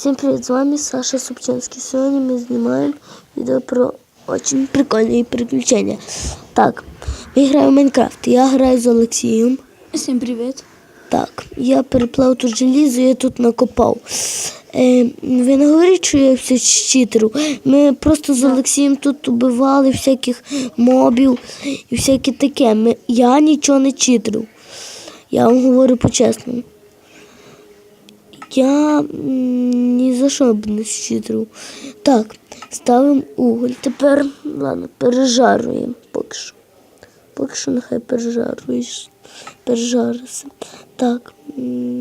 Всім привіт, з вами Саша Субчинський. Сьогодні ми знімаємо відео про дуже прикольні приключення. Так, ми граємо в Майнкрафт. Я граю з Олексієм. Всім привіт. Так, я переплав тут желізо, я тут накопав. Е, ви не говоріть, що я все читеру. Ми просто з Олексієм тут убивали всяких мобів і всяке таке. Ми, я нічого не читеру. Я вам говорю по-чесному. Я ні за що б не щитрив. Так, ставимо уголь. Тепер, ладно, пережарюємо поки що. Поки що нехай пережаруєш. Пережариться. Так,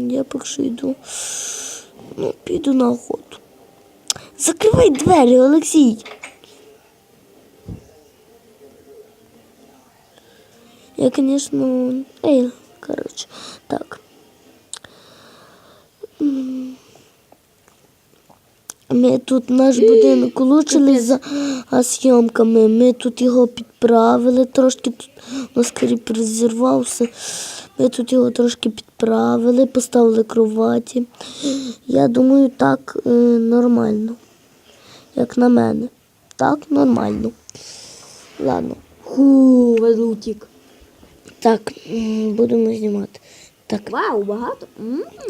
я поки що йду. Ну, піду на охоту. Закривай двері, Олексій. Я, звісно, ей, коротше, так. Ми тут наш будинок улучшили за зйомками. Ми тут його підправили, трошки тут у нас розірвався. Ми тут його трошки підправили, поставили кроваті. Я думаю, так е, нормально. Як на мене. Так, нормально. Ладно. Ху, ведлутік. Так, будемо знімати. Так, Вау, багато.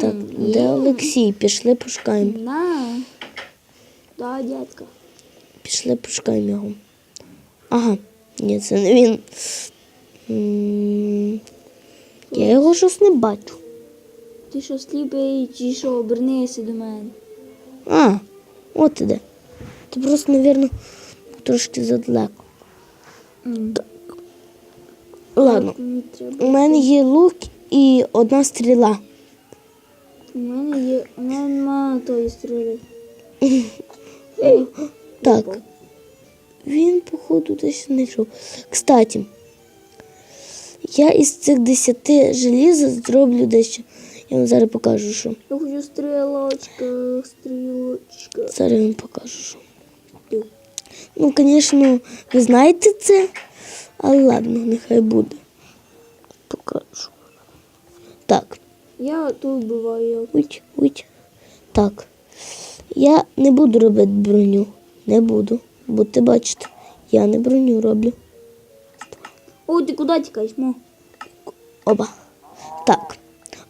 Так, де Олексій? Пішли пошукаємо. На. Да, дядька. Пішли пошукаємо його. Ага, ні, це не він. М, Я його щось не бачу. Ти що сліпий, чи що, обернися до мене. А, от іде. Ти просто, мабуть, трошки задалеко. М, Ладно, у мене є лук і одна стріла. У мене є. У мене нема тої стріли. Так. Він, походу, десь знайшов. Кстати, я із цих десяти желіза зроблю дещо. Я вам зараз покажу, що. Я хочу стрілочка, стрілочка. Зараз я вам покажу, що. Ну, звісно, ви знаєте це, але ладно, нехай буде. Покажу. Так, Я тут буваю. уйдь, уйдь. Так. Я не буду робити броню. Не буду. Будете бачите, я не броню роблю. О, ти куди тікаєш, мо? Оба. Так.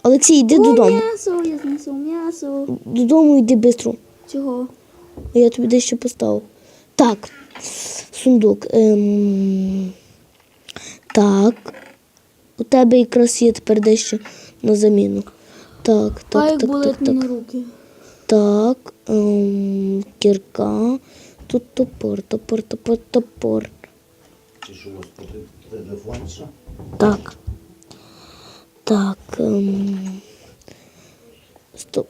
Олексій, йди О, додому. м'ясо, я знесу м'ясо. Додому йди швидко. Чого? Я тобі дещо поставив. Так. Сундук. Ем... Так. У тебе якраз є тепер дещо на заміну. Так, так, Хай так, так, так. руки. Так. Ем... Кірка. Тут топор, топор, топор, топор. Чи що у вас телефон? Так. Так. Ем... Стоп.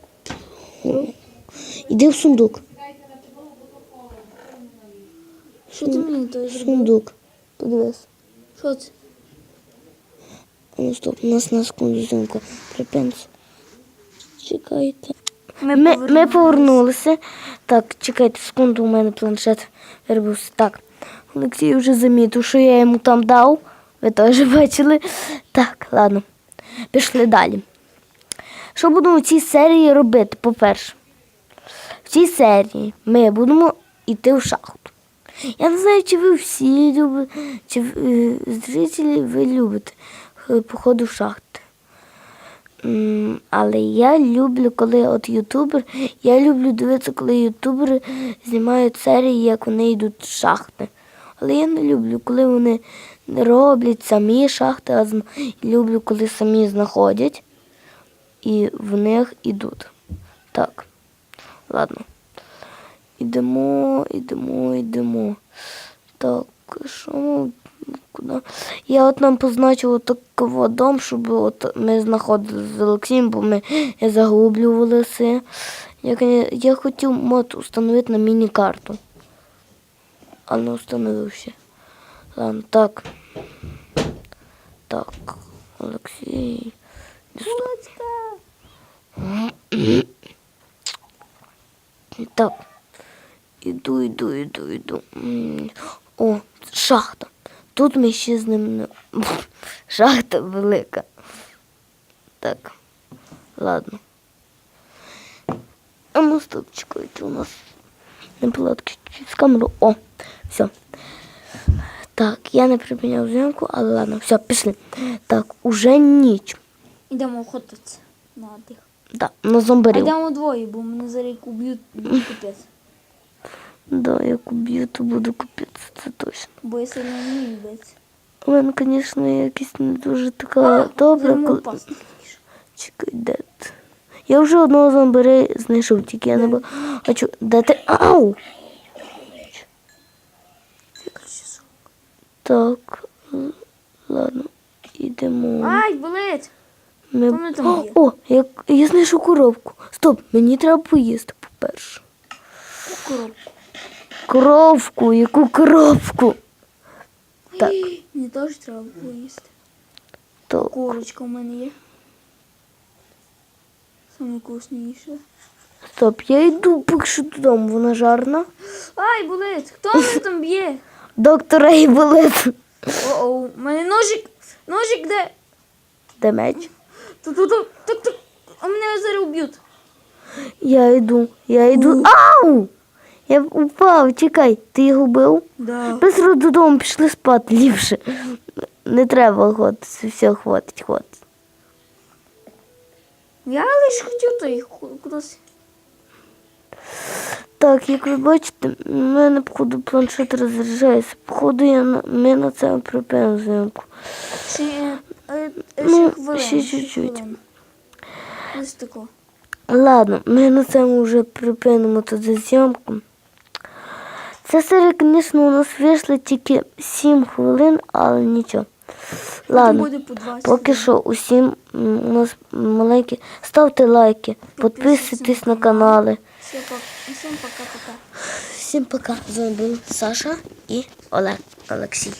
Іди в сундук. Що ти мені то зробив? Сундук. Подивись. Що це? Ну, стоп, у нас на секунду зйомка. Припиниться. Чекайте. Ми, ми, ми повернулися. Так, чекайте секунду, у мене планшет виробився. Так. Олексій вже замітив, що я йому там дав. Ви теж бачили. Так, ладно. Пішли далі. Що будемо в цій серії робити, по-перше? В цій серії ми будемо йти в шахту. Я не знаю, чи ви всі любите, чи е, зрителі ви любите е, походу в шахти. Але я люблю, коли от ютубер, я люблю дивитися, коли ютубери знімають серії, як вони йдуть в шахти. Але я не люблю, коли вони роблять самі шахти, а люблю, коли самі знаходять і в них ідуть. Так, ладно. Ідемо, ідемо, ідемо. Так, що ми куди? Я от нам позначив такий дом, щоб от ми знаходилися з Олексієм, бо ми загублювалися. Я, я хотів мод встановити на міні-карту. А не встановився. Ладно, так. Так, Олексій. Так. Іду, іду, іду, іду. О, шахта. Тут ми ще з ним. Шахта велика. Так. Ладно. А ну стоп, чекайте, у нас неполадки з камерою. О, все. Так, я не припиняв зйомку, але ладно, все, пішли. Так, уже ніч. Ідемо охотитися на тих. Да, на А зомбарів. йдемо двоє, бо мене зараз уб'ють буде капець. Да, як уб'ю, то буду купити, це точно. Бо я сильно не. У мене, звісно, якісь не дуже така добра. Коли... Чекай, де ти? Я вже одного зомбаря знайшов, тільки я не бачу. А чо, де ти? Ау! Так, ладно, ідемо. Ай, болить! Ми... О, о, я, я знайшов коробку. Стоп, мені треба поїсти, по-перше. Коробку. Коровку, яку коробку? Так, Мені теж треба поїсти. так. Курочка в мене є. Саме вкусніше. Стоп, я йду поки додому, вона жарна. Ай, болить! Хто мене там б'є? Доктор Ейболет. О-оу, у мене ножик. Ножик де? Де меч? Ту-ту-ту. А мене зараз уб'ють. Я йду, я йду. Ау! Я упав, чекай, ти його бив? Да. Быстро додому пішли спати ліпше. Не треба охотитися, все, хватить, хватить. Я лише хотів той ку- кудись. Так, як ви бачите, у мене, походу, планшет розряджається. Походу, я на, ми на це припинимо зйомку. Ще, е, Ну, ще хвилин. ще чуть-чуть. Ладно, ми на цьому вже припинимо тут зйомку. Це серія, звісно, у нас вийшло тільки 7 хвилин, але нічого. Ладно. буде по 20. Поки що усім у нас маленькі. Ставте лайки, підписуйтесь на канали. Всім пока-пока. Всім пока. З вами був Саша і Олег Олексій.